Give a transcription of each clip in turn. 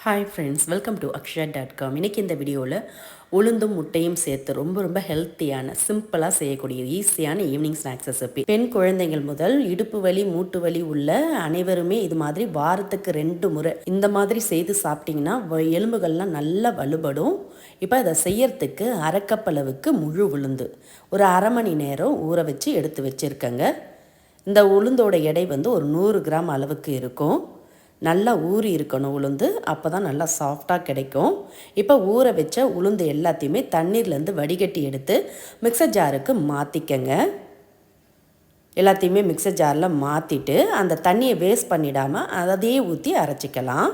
Hi friends welcome to Akshaya dot com இன்றைக்கி இந்த வீடியோவில் உளுந்தும் முட்டையும் சேர்த்து ரொம்ப ரொம்ப ஹெல்த்தியான சிம்பிளாக செய்யக்கூடிய ஈஸியான ஈவினிங் ஸ்நாக்ஸ் ரெசிபி பெண் குழந்தைகள் முதல் இடுப்பு வலி மூட்டு வலி உள்ள அனைவருமே இது மாதிரி வாரத்துக்கு ரெண்டு முறை இந்த மாதிரி செய்து சாப்பிட்டிங்கன்னா வ- எலும்புகள்லாம் நல்லா வலுபடும். இப்போ அதை செய்யறதுக்கு அரைக்கப்பளவுக்கு முழு உளுந்து. ஒரு அரை மணி நேரம் ஊற வச்சு எடுத்து வச்சுருக்கேங்க. இந்த உளுந்தோட எடை வந்து ஒரு நூறு கிராம் அளவுக்கு இருக்கும். நல்லா ஊறி இருக்கணும் உளுந்து. அப்போ தான் நல்லா சாஃப்டாக கிடைக்கும். இப்போ ஊற வச்ச உளுந்து எல்லாத்தையுமே தண்ணீர்லேருந்து வடிகட்டி எடுத்து மிக்சர் ஜாருக்கு மாற்றிக்கங்க எல்லாத்தையுமே மிக்சர் ஜாரில் மாற்றிட்டு அந்த தண்ணியை வேஸ்ட் பண்ணிடாமல் அதையே ஊற்றி அரைச்சிக்கலாம்.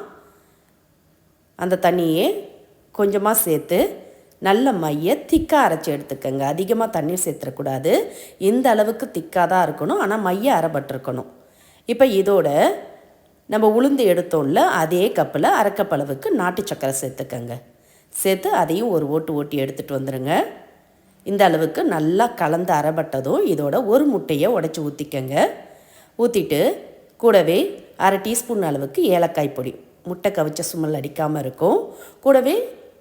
அந்த தண்ணியே கொஞ்சமாக சேர்த்து நல்ல மைய திக்காக அரைச்சி எடுத்துக்கங்க. அதிகமாக தண்ணீர் சேர்த்துடக்கூடாது இந்த அளவுக்கு திக்காக தான் இருக்கணும். ஆனால் மைய அரைபட்டிருக்கணும் இப்போ இதோட நம்ம உளுந்து எடுத்தோம்ல அதே கப்பில் அரைக்கப்பளவுக்கு நாட்டு சக்கரை சேர்த்துக்கங்க. சேர்த்து அதையும் ஒரு ஓட்டு ஓட்டி எடுத்துகிட்டு வந்துடுங்க இந்த அளவுக்கு நல்லா கலந்து அரைப்பட்டதும் இதோட ஒரு முட்டையை உடச்சி ஊற்றிக்கங்க ஊற்றிட்டு கூடவே அரை டீஸ்பூன் அளவுக்கு ஏலக்காய் பொடி. முட்டை கவிச்ச சுமல் அடிக்காமல் இருக்கும். கூடவே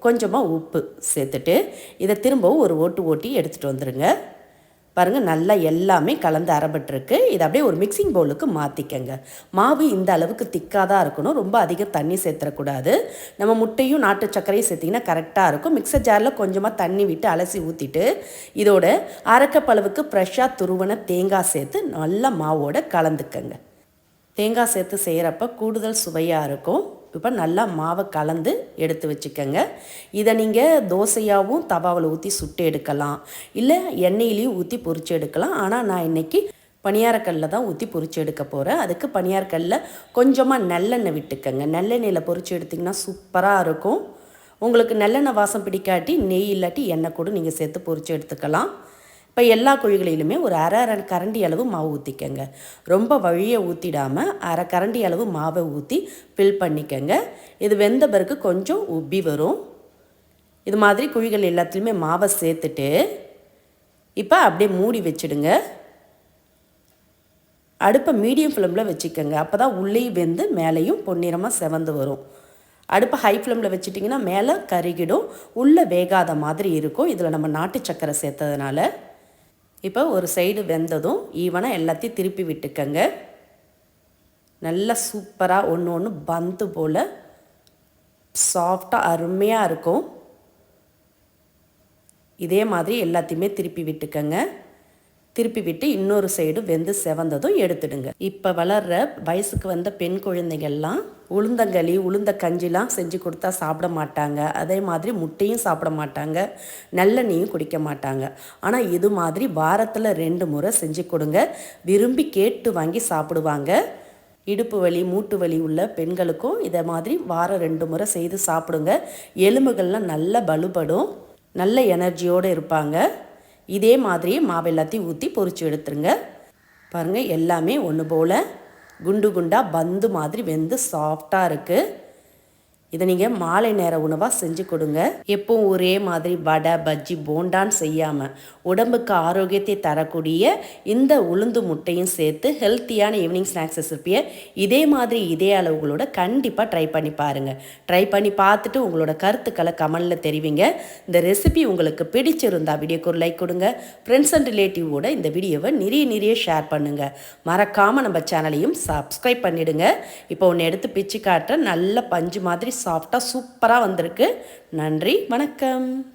கொஞ்சமாக உப்பு சேர்த்துட்டு இதை திரும்பவும் ஒரு ஓட்டு ஓட்டி எடுத்துகிட்டு வந்துடுங்க பாருங்கள் நல்லா எல்லாமே கலந்து அரைபட்டிருக்கு. இதை அப்படியே ஒரு மிக்சிங் பவுலுக்கு மாற்றிக்கங்க மாவு இந்த அளவுக்கு திக்காக தான் இருக்கணும். ரொம்ப அதிக தண்ணி சேர்த்துடக்கூடாது நம்ம முட்டையும் நாட்டு சர்க்கரையும் சேர்த்திங்கன்னா கரெக்டாக இருக்கும். மிக்சர் ஜாரில் கொஞ்சமாக தண்ணி விட்டு அலசி ஊற்றிட்டு இதோட அரைக்கப்பளவுக்கு ஃப்ரெஷ்ஷாக துருவன தேங்காய் சேர்த்து நல்லா மாவோட கலந்துக்கங்க. தேங்காய் சேர்த்து செய்கிறப்ப கூடுதல் சுவையாக இருக்கும். இப்போ நல்லா மாவை கலந்து எடுத்து வச்சுக்கோங்க. இதை நீங்கள் தோசையாகவும் தவாவில் ஊற்றி சுட்டு எடுக்கலாம். இல்லை எண்ணெயிலையும் ஊற்றி பொறிச்சு எடுக்கலாம். ஆனால் நான் இன்னைக்கு பனியாரக்கல்லில் தான் ஊற்றி பொறிச்சு எடுக்க போகிறேன் அதுக்கு பணியாரக்கல்லில் கொஞ்சமாக நல்லெண்ணெய் விட்டுக்கங்க. நல்லெண்ணெயில் பொறிச்சு எடுத்திங்கன்னா சூப்பராக இருக்கும். உங்களுக்கு நல்லெண்ணெய் வாசம் பிடிக்காட்டி நெய் இல்லாட்டி எண்ணெய் கூட நீங்கள் சேர்த்து பொறிச்சு எடுத்துக்கலாம். இப்போ எல்லா குழிகளிலுமே ஒரு அரை அரை கரண்டி அளவு மாவு ஊற்றிக்கங்க ரொம்ப வழியை ஊற்றிடாமல் அரை கரண்டி அளவு மாவை ஊற்றி ஃபில் பண்ணிக்கங்க. இது வெந்த பிறகு கொஞ்சம் உப்பி வரும். இது மாதிரி குழிகள் எல்லாத்துலேயுமே மாவை சேர்த்துட்டு இப்போ அப்படியே மூடி வச்சிடுங்க. அடுப்பை மீடியம் ஃப்ளேமில் வச்சுக்கோங்க. அப்போ தான் உள்ளேயும் வெந்து மேலேயும் பொன்னிறமாக செவந்து வரும். அடுப்பை ஹை ஃப்ளேமில் வச்சுட்டிங்கன்னா மேலே கருகிடும். உள்ளே வேகாத மாதிரி இருக்கும். இதில் நம்ம நாட்டு சக்கரை சேர்த்ததுனால. இப்போ ஒரு சைடு வெந்ததும் ஈவனாக எல்லாத்தையும் திருப்பி விட்டுக்கங்க. நல்லா சூப்பராக ஒன்று ஒன்று பந்து போல் சாஃப்டாக அருமையாக இருக்கும். இதே மாதிரி எல்லாத்தையுமே திருப்பி விட்டுக்கங்க. திருப்பி விட்டு இன்னொரு சைடு வெந்து செவந்ததும் எடுத்துடுங்க. இப்போ வளர்ற வயசுக்கு வந்த பெண் குழந்தைகள்லாம் உளுந்தங்களி உளுந்த கஞ்சிலாம் செஞ்சு கொடுத்தா சாப்பிட மாட்டாங்க. அதே மாதிரி முட்டையும் சாப்பிட மாட்டாங்க. நல்லெண்ணையும் குடிக்க மாட்டாங்க. ஆனால் இது மாதிரி வாரத்தில் ரெண்டு முறை செஞ்சு கொடுங்க. விரும்பி கேட்டு வாங்கி சாப்பிடுவாங்க. இடுப்பு வலி மூட்டு வலி உள்ள பெண்களுக்கும் இதை மாதிரி வாரம் ரெண்டு முறை செய்து சாப்பிடுங்க. எலும்புகள்லாம் நல்லா பலுபடும். நல்ல எனர்ஜியோடு இருப்பாங்க. இதே மாதிரி மாவு எல்லாத்தையும் ஊற்றி பொறிச்சு எடுத்துருங்க. பாருங்கள் எல்லாமே ஒன்று போல் குண்டு குண்டாக பந்து மாதிரி வெந்து சாஃப்டாக இருக்குது இதை நீங்கள் மாலை நேர உணவாக செஞ்சு கொடுங்க. எப்பவும் ஒரே மாதிரி வடை பஜ்ஜி போண்டான்னு செய்யாமல் உடம்புக்கு ஆரோக்கியத்தை தரக்கூடிய இந்த உளுந்து முட்டையும் சேர்த்து ஹெல்த்தியான ஈவினிங் ஸ்நாக்ஸ் ரெசிபியை இதே மாதிரி இதே அளவுகளோட கண்டிப்பாக ட்ரை பண்ணி பாருங்கள் ட்ரை பண்ணி பார்த்துட்டு உங்களோட கருத்துக்களை கமெண்டில் தெரிவிங்க. இந்த ரெசிபி உங்களுக்கு பிடிச்சிருந்தா வீடியோக்கு ஒரு லைக் கொடுங்க. ஃப்ரெண்ட்ஸ் அண்ட் ரிலேட்டிவோட இந்த வீடியோவை நிறைய நிறைய ஷேர் பண்ணுங்கள் மறக்காமல் நம்ம சேனலையும் சப்ஸ்கிரைப் பண்ணிவிடுங்க இப்போ ஒன்று எடுத்து பிச்சு காட்டுற நல்ல பஞ்சு மாதிரி சாஃப்டாக சூப்பராக வந்திருக்கு. நன்றி வணக்கம்.